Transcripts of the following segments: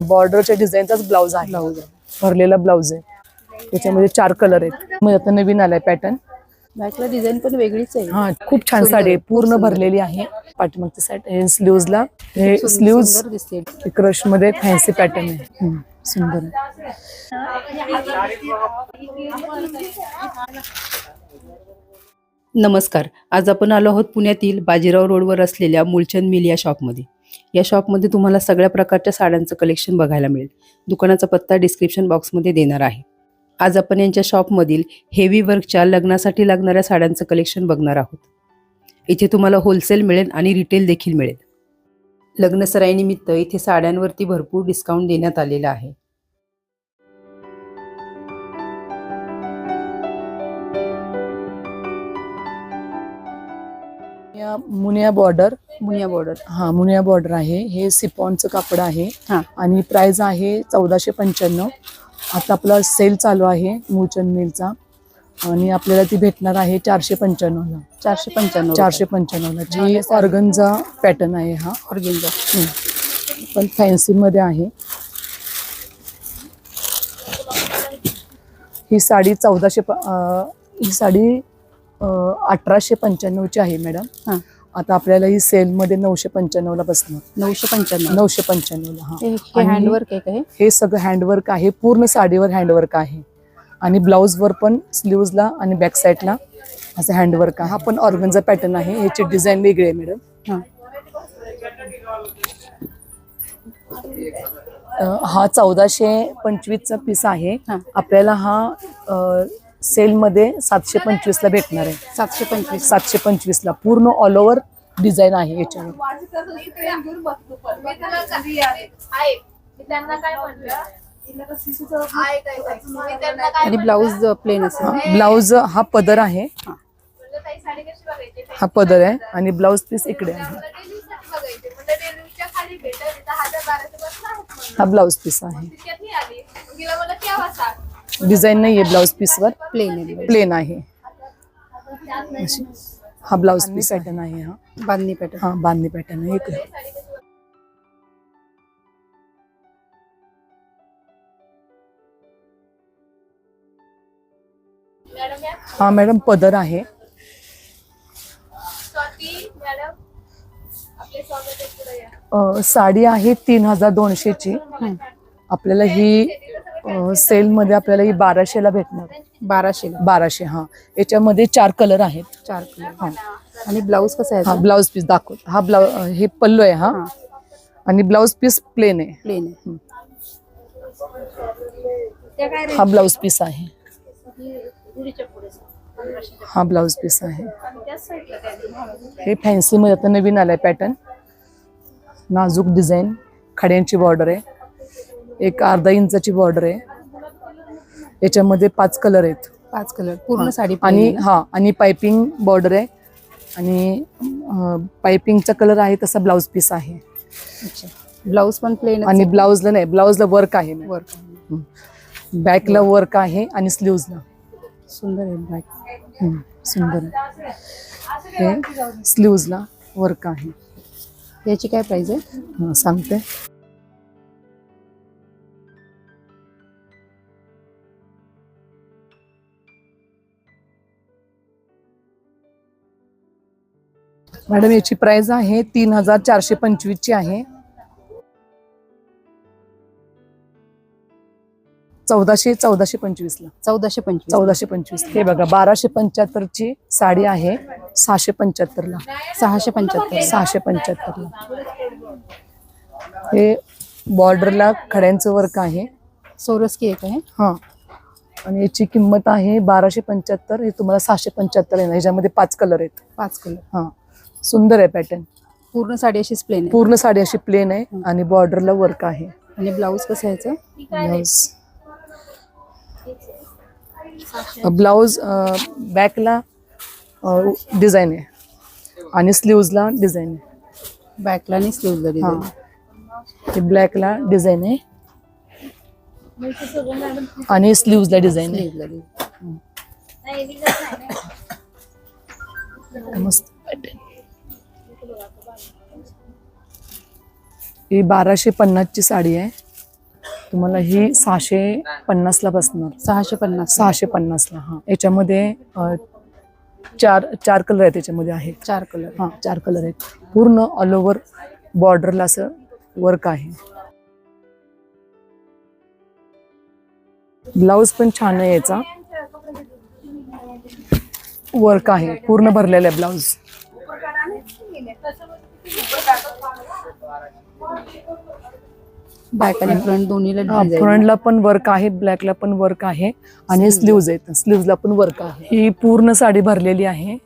बॉर्डरच्या डिझाईनचाच ब्लाऊज आहे. ब्लाऊज भरलेला ब्लाऊज आहे. त्याच्यामध्ये चार कलर आहेत. मग आता नवीन आलाय पॅटर्न बॅकला डिझाईन पण वेगळीच आहे. हा खूप छान साडी आहे. पूर्ण भरलेली आहे. पाठीमागची साईड हे स्लीव्हजला हे स्लीव्ज दिसते क्रशमध्ये फॅन्सी पॅटर्न आहे. सुंदर. नमस्कार. आज आपण आलो आहोत पुण्यातील बाजीराव रोडवर असलेल्या मुलचंद मिल या शॉपमध्ये या शॉपमध्ये तुम्हाला सगळ्या प्रकारच्या साड्यांचं कलेक्शन बघायला मिळेल. दुकानाचा पत्ता डिस्क्रिप्शन बॉक्समध्ये देणार आहे. आज आपण यांच्या शॉपमधील हेवी वर्कच्या लग्नासाठी लागणाऱ्या साड्यांचं कलेक्शन बघणार आहोत. इथे तुम्हाला होलसेल मिळेल आणि रिटेल देखील मिळेल. लग्नसराईनिमित्त इथे साड्यांवरती भरपूर डिस्काउंट देण्यात आलेला आहे. या मुनिया बॉर्डर मुनिया बॉर्डर हा मुनिया बॉर्डर आहे. हे सिपॉनचं कापड आहे. हां. आणि प्राइस आहे चौदाशे पंच्याण्णव. आता आपला सेल चालू आहे मूळचंद मिलचा आणि आपल्याला ती भेटणार आहे चारशे पंच्याण्णवला. चारशे पंच्याण्णव चारशे पंच्याण्णवला. जी ऑर्गनचा पॅटर्न आहे हा. ऑर्गेन्झा पण फॅन्सी मध्ये आहे. ही साडी चौदाशे प- अं, ही साडी अठराशे पंच्याण्णवची आहे मॅडम हां. आता आपल्याला ही सेलमध्ये नऊशे पंच्याण्णवला बसणार. नऊशे पंच्याण्णव. नऊशे पंच्याण्णवला हा. हँडवर्क आहे हे सगळं हँडवर्क आहे पूर्ण साडीवर हँडवर्क आहे. आणि ब्लाऊजवर पण स्लीव्जला आणि बॅक साईडला असं हँडवर्क आहे. हा पण ऑर्गनचा पॅटर्न आहे ह्याची डिझाईन वेगळी आहे मॅडम हां. चौदाशे पंचवीसचा पीस आहे. आपल्याला हा सेलमध्ये सातशे पंचवीसला भेटणार आहे. सातशे पंचवीस. सातशे पंचवीसला. पूर्ण ऑल ओव्हर डिझाईन आहे याच्यावर. आणि ब्लाऊज प्लेन असेल. ब्लाऊज हा पदर आहे. हा. पदर आहे आणि ब्लाऊज पीस इकडे आहे. हा ब्लाऊज पीस आहे. डिझाईन नाही आहे ब्लाऊज पीसवर प्लेन. प्लेन आहे. अशी. हा ब्लाऊज पीस पॅटर्न आहे. हा. बांधणी पॅटर्न हा बांधणी पॅटर्न आहे हा मॅडम पदर आहे. साडी आहे तीन हजार दोनशेची. आपल्याला ही सेलमध्ये आपल्याला ही बाराशेला भेटणार. बाराशे बाराशे हा. याच्यामध्ये चार कलर आहेत. चार कलर. आणि ब्लाऊज कसं हा आहे ब्लाऊज पीस दाखवत हा ब्लाऊज हे पल्लो आहे हा. हा. आणि ब्लाऊज पीस प्लेन आहे. प्लेन आहे. हा ब्लाऊज पीस आहे. हा ब्लाऊज पीस आहे. हे फॅन्सी मध्ये आता नवीन आलाय पॅटर्न. नाजूक डिझाईन. खड्यांची बॉर्डर आहे. एक अर्धा इंचाची बॉर्डर आहे. याच्यामध्ये पाच कलर आहेत. पाच कलर पूर्ण साडी आणि. हा आणि पायपिंग बॉर्डर आहे. आणि पायपिंगचा कलर आहे तसा ब्लाऊज पीस आहे. अच्छा. ब्लाऊज पण प्लेन आणि ब्लाऊजला नाही ब्लाऊजला वर्क आहे. वर्क बॅकला वर्क आहे आणि स्लीव्जला सुंदर आहे हम्म, सुंदर आहे. हे स्लीव्जला वर्क आहे. याची काय प्राइस आहे? सांगते. मॅडम याची प्राइस आहे तीन हजार चारशे पंचवीस ची आहे. चौदाशे चौदाशे पंचवीस ला. चौदाशे पंचवीस. चौदाशे पंचवीस हे बघा बाराशे पंच्याहत्तर ची साडी आहे सहाशे पंच्याहत्तर ला. सहाशे पंच्याहत्तर. सहाशे पंच्याहत्तर ला. हे बॉर्डरला खड्यांचं वर्क आहे. सोरस्की एक आहे. हा. आणि याची किंमत आहे बाराशे पंच्याहत्तर. हे तुम्हाला सहाशे पंच्याहत्तर आहे ह्याच्यामध्ये पाच कलर आहेत. पाच कलर हा. सुंदर आहे पॅटर्न पूर्ण साडी अशीच प्लेन आहे. पूर्ण साडी अशी प्लेन आहे आणि बॉर्डरला वर्क आहे. आणि ब्लाऊज कसं यायचं ब्लाऊज ब्लाऊज बॅकला डिझाईन आहे. आणि स्लीव्जला डिझाईन आहे. बॅकला आणि स्लीवला हा डिझाईन हे. ब्लॅकला डिझाईन आहे. आणि स्लीव्जला डिझाईन आहे. मस्त. pattern. ही बाराशे पन्नासची साडी आहे. तुम्हाला ही सहाशे पन्नासला बसणार. सहाशे पन्नास. सहाशे पन्नासला हा. याच्यामध्ये चार चार कलर आहेत त्याच्यामध्ये आहेत. चार कलर. हा चार कलर आहेत. पूर्ण ऑल ओव्हर बॉर्डरला असं वर्क आहे. ब्लाऊज पण छान आहे याचा. वर्क आहे पूर्ण भरलेला आहे ब्लाऊज. बॅक आणि फ्रंट दोन्हीला. फ्रंटला पण वर्क आहे ब्लॅकला पण वर्क आहे आणि स्लीव्ज आहेत. स्लीव्जला पण वर्क आहे. ही पूर्ण साडी भरलेली आहे.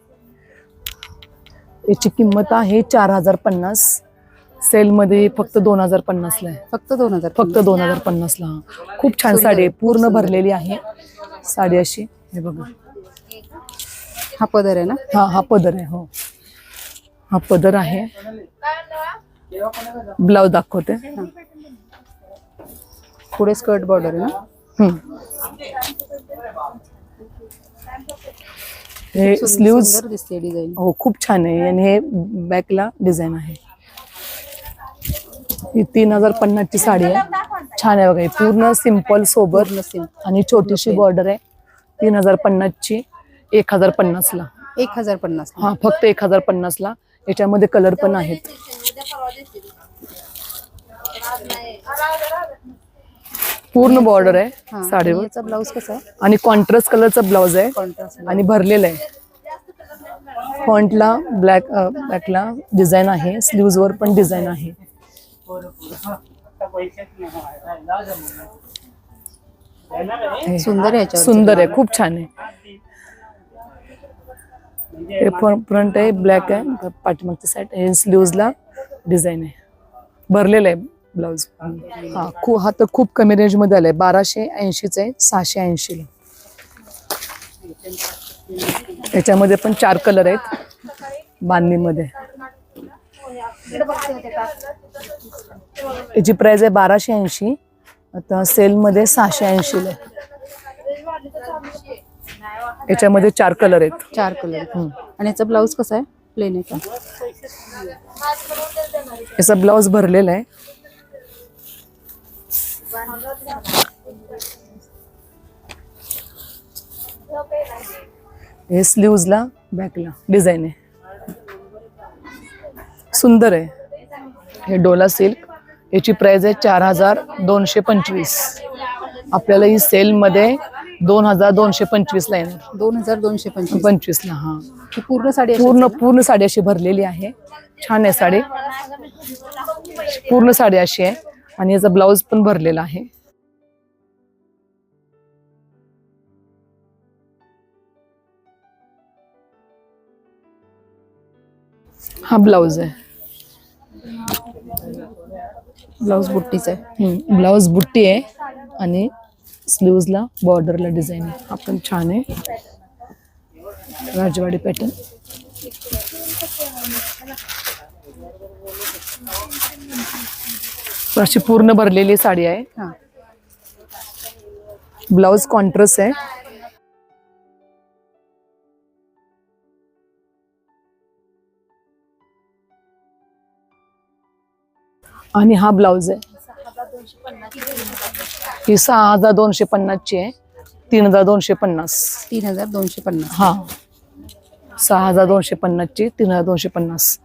याची किंमत आहे चार हजार पन्नास. सेलमध्ये फक्त दोन हजार पन्नासला आहे. फक्त दोन हजार फक्त दोन हजार पन्नासला हा. खूप छान साडी आहे. पूर्ण भरलेली आहे. साडी अशी. हे बघा. हा पदर आहे ना? हा हा पदर आहे हो. हा पदर आहे. ब्लाऊज दाखवते. पुढे स्कर्ट बॉर्डर आहे ना. हे स्लीव्ज दिसते डिझाईन हो खूप छान आहे. आणि हे बॅकला डिझाईन आहे. ही तीन हजार पन्नासची साडी आहे. छान आहे बघा ही पूर्ण सिंपल सोबर सिम आणि छोटीशी बॉर्डर आहे. तीन हजार पन्नासची एक हजार पन्नासला. एक हजार पन्नास हा फक्त एक हजार पन्नासला. याच्यामध्ये कलर पण आहेत. पूर्ण बॉर्डर आहे हा साडीवर. याचा ब्लाऊज कसा आहे? आणि कॉन्ट्रास्ट कलरचा ब्लाऊज आहे. आणि भरलेलं आहे. फॉन्टला ब्लॅक बॅकला डिझाईन आहे. स्लीव्ज वर पण डिझाईन आहे. हे सुंदर आहे सुंदर आहे. खूप छान आहे. हे फ्रंट आहे ब्लॅक आहे. पाठीमागची साईड हे स्लीव्जला डिझाईन आहे. भरलेलं आहे ब्लाऊज हा खू हा तर खूप कमी रेंजमध्ये आलाय. बाराशे ऐंशीच आहे सहाशे ऐंशीला याच्यामध्ये पण चार कलर आहेत. बांधणीमध्ये. याची प्राइस आहे बाराशे ऐंशी. आता सेलमध्ये सहाशे ऐंशीला आहे. याच्यामध्ये चार कलर आहेत. चार कलर आणि याचा ब्लाऊज कसा आहे? प्लेन आहे का? याचा ब्लाऊज भरलेला आहे. हे स्लीव्जला बॅकला डिझाईन आहे. सुंदर आहे. हे डोला सिल्क. याची प्राइस आहे चार हजार दोनशे पंचवीस. आपल्याला ही सेलमध्ये दोन हजार दोनशे पंचवीसला येणार. दोन हजार दोनशे पंचवीस. पंचवीसला हा. ही पूर्ण साडी अशीच पूर्ण ना? पूर्ण साडी अशी भरलेली आहे. छान आहे साडी. पूर्ण साडी अशी आहे. आणि याचा ब्लाऊज पण भरलेला आहे. हा ब्लाऊज आहे. ब्लाऊज बुट्टीचा आहे. ब्लाऊज बुट्टी आहे. आणि स्लीव्जला बॉर्डरला डिझाईन आहे. हा पण छान आहे. राजवाडी पॅटर्न. अशी पूर्ण भरलेली साडी आहे. हा. ब्लाऊज कॉन्ट्रास्ट आहे. आणि हा ब्लाऊज आहे. ही सहा हजार दोनशे पन्नासची आहे. तीन हजार दोनशे पन्नास. तीन हजार दोनशे पन्नास. हा. सहा हजार दोनशे पन्नासची तीन हजार दोनशे पन्नास.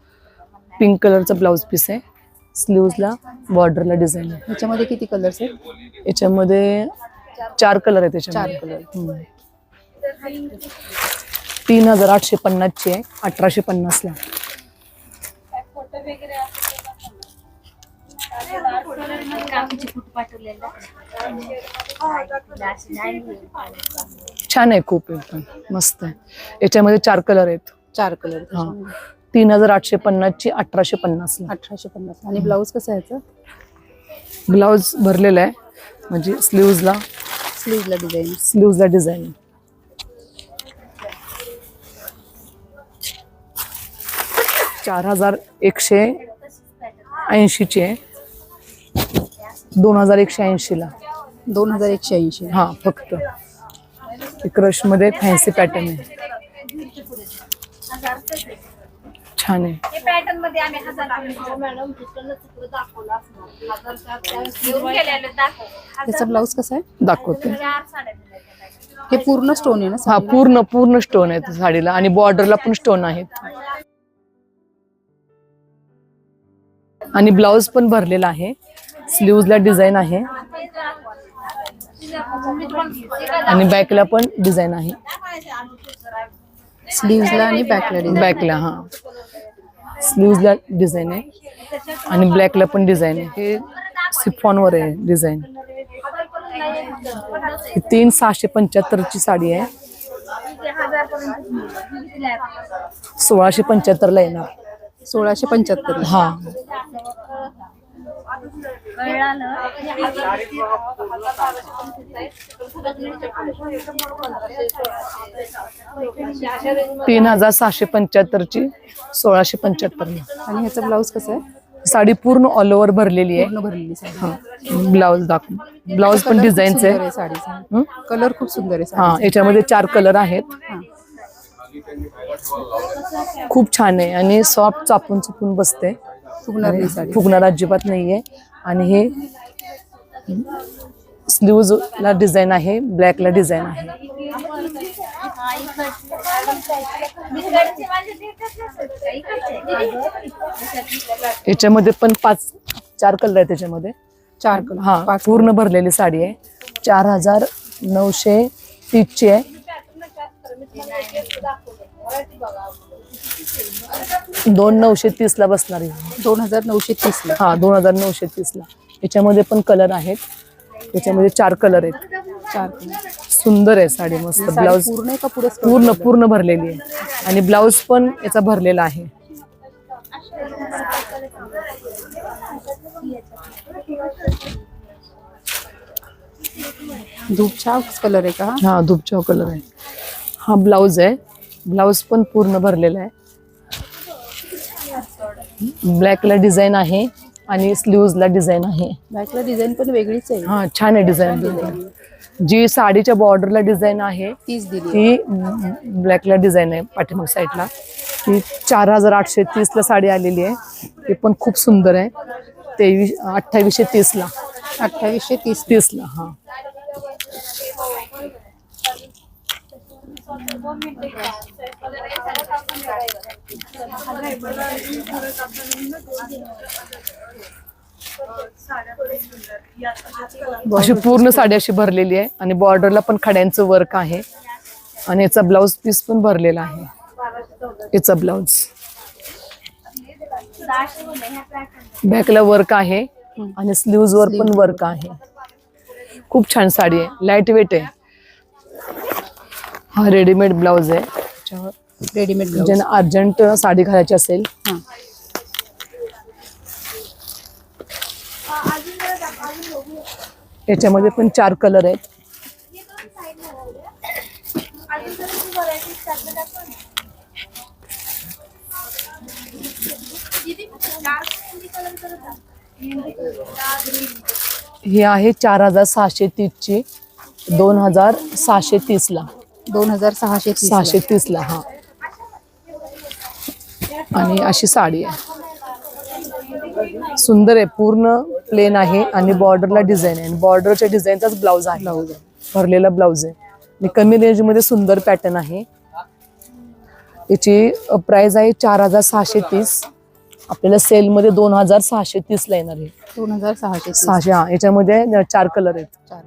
पिंक कलरचा ब्लाऊज पीस आहे. स्लीव्जला बॉर्डरला डिझाईन आहे. याच्यामध्ये किती कलर्स आहेत? याच्यामध्ये चार कलर आहे त्याच्यामध्ये चार कलर. तीन हजार आठशे पन्नासची आहे अठराशे पन्नासला. काकीची फूट पाठवलेला छान आहे खूप एकदम मस्त आहे. याच्यामध्ये चार कलर आहेत. चार कलर हा. तीन हजार आठशे पन्नासची अठराशे पन्नासला अठराशे पन्नास. आणि ब्लाऊज कसं आहे याचं? ब्लाऊज भरलेला आहे. म्हणजे स्लीव्जला स्लीवला डिझाईन स्लीव्जला डिझाईन चार हजार एकशे ऐंशीची आहे. दोन हजार एकशे ऐंशीला. दोन हजार एकशे ऐंशी. हा फक्त. क्रशमध्ये फॅन्सी पॅटर्न आहे. छान आहे. हे पॅटर्नमध्ये आम्ही त्याचा ब्लाऊज कसा आहे? दाखवते. हे पूर्ण स्टोन आहे ना हा पूर्ण पूर्ण स्टोन आहेत साडीला आणि बॉर्डरला पण स्टोन आहेत. आणि ब्लाउज पण भरलेला आहे. स्लीव्हजला डिझाईन आहे. आणि बॅकला पण डिझाईन आहे. स्लीव्हजला आणि बॅकला बॅकला हा. स्लीव्हजला डिझाईन आहे. आणि ब्लॅकला पण डिझाईन आहे. हे सिफॉनवर आहे डिझाईन. ही तीन सहाशे पंच्याहत्तरची साडी आहे. सोळाशे पंच्याहत्तरला येणार. सोळाशे पंच्याहत्तर. हा. तीन हजार सहाशे पंच्याहत्तरची सोळाशे पंच्याहत्तरला आणि ह्याचा ब्लाऊज कसा आहे? साडी पूर्ण ऑल ओव्हर भरलेली आहे. पूर्ण भरलेली साडी. हा ब्लाउज दाखव. ब्लाउज पण डिझाईनच आहे. साडीचा. हं? कलर खूप सुंदर आहे हा. याच्यामध्ये चार कलर आहेत. हा. खूप छान आहे आणि सॉफ्ट चापून चुपून बसते. फुगणार नाही साडी. फुगणार अजिबात नाहीये. आणि हे स्लीव्ज ला डिझाईन आहे ब्लॅकला डिझाईन आहे. याच्यामध्ये पण पाच चार कलर आहे त्याच्यामध्ये. चार कलर. हा पूर्ण भरलेली साडी आहे. चार हजार नऊशे तीसची आहे. दोन नऊशे तीस ला बसणार आहे. दोन हजार नऊशे तीस ला. हा दोन हजार नऊशे तीस ला. याच्यामध्ये पण कलर आहेत. याच्यामध्ये चार कलर आहेत. चार कलर. सुंदर आहे साडी मस्त. साडी ब्लाउज पूर्ण आहे का पुढे पूर्ण पूर्ण भरलेली आहे. आणि ब्लाउज पण याचा भरलेला आहे. धूपचा कलर आहे का हा? धूपचा कलर आहे. हा ब्लाउज आहे. ब्लाउज पण पूर्ण भरलेला आहे. ब्लॅकला डिझाईन आहे आणि स्लीव्हजला डिझाईन आहे. बॅकला डिझाईन पण वेगळीच आहे. हा छान आहे डिझाईन. जी साडीच्या बॉर्डरला डिझाईन आहे तीच दिली. आहे. ती ब्लॅकला डिझाईन आहे पाठीमाग साईडला. ती चार हजार आठशे तीसला साडी आलेली आहे. ती पण खूप सुंदर आहे. तेवीस अठ्ठावीसशे तीसला. अठ्ठावीसशे तीस. तीसला हा. अशी पूर्ण साडी अशी भरलेली आहे आणि बॉर्डरला पण खड्यांचं वर्क आहे. आणि याचा ब्लाउज पीस पण भरलेला आहे. याचा ब्लाउज बॅकला वर्क आहे आणि स्लीव्ज वर पण वर्क आहे. खूप छान साडी आहे. लाइट वेट आहे. हा रेडीमेड ब्लाउज आहे. त्याच्यावर रेडीमेड ब्लाऊज ज्यांना अर्जंट साडी घालायची असेल. हा. याच्यामध्ये पण चार कलर आहेत. ही आहे चार हजार सहाशे तीसची. दोन हजार सहाशे तीसला. दोन हजार सहाशे तीस सहाशे तीसला हा. आणि अशी साडी आहे. सुंदर आहे पूर्ण प्लेन आहे आणि बॉर्डरला डिझाईन आहे. बॉर्डरच्या डिझाईनचाच ब्लाऊज आहे. ब्लाऊज भरलेला ब्लाऊज आहे. आणि कमी रेंजमध्ये सुंदर पॅटर्न आहे. याची प्राइस आहे चार हजार सहाशे तीस. आपल्याला सेलमध्ये दोन हजार सहाशे तीसला येणार आहे. दोन हजार सहाशे. सहाशे हा. याच्यामध्ये चार कलर आहेत. चार.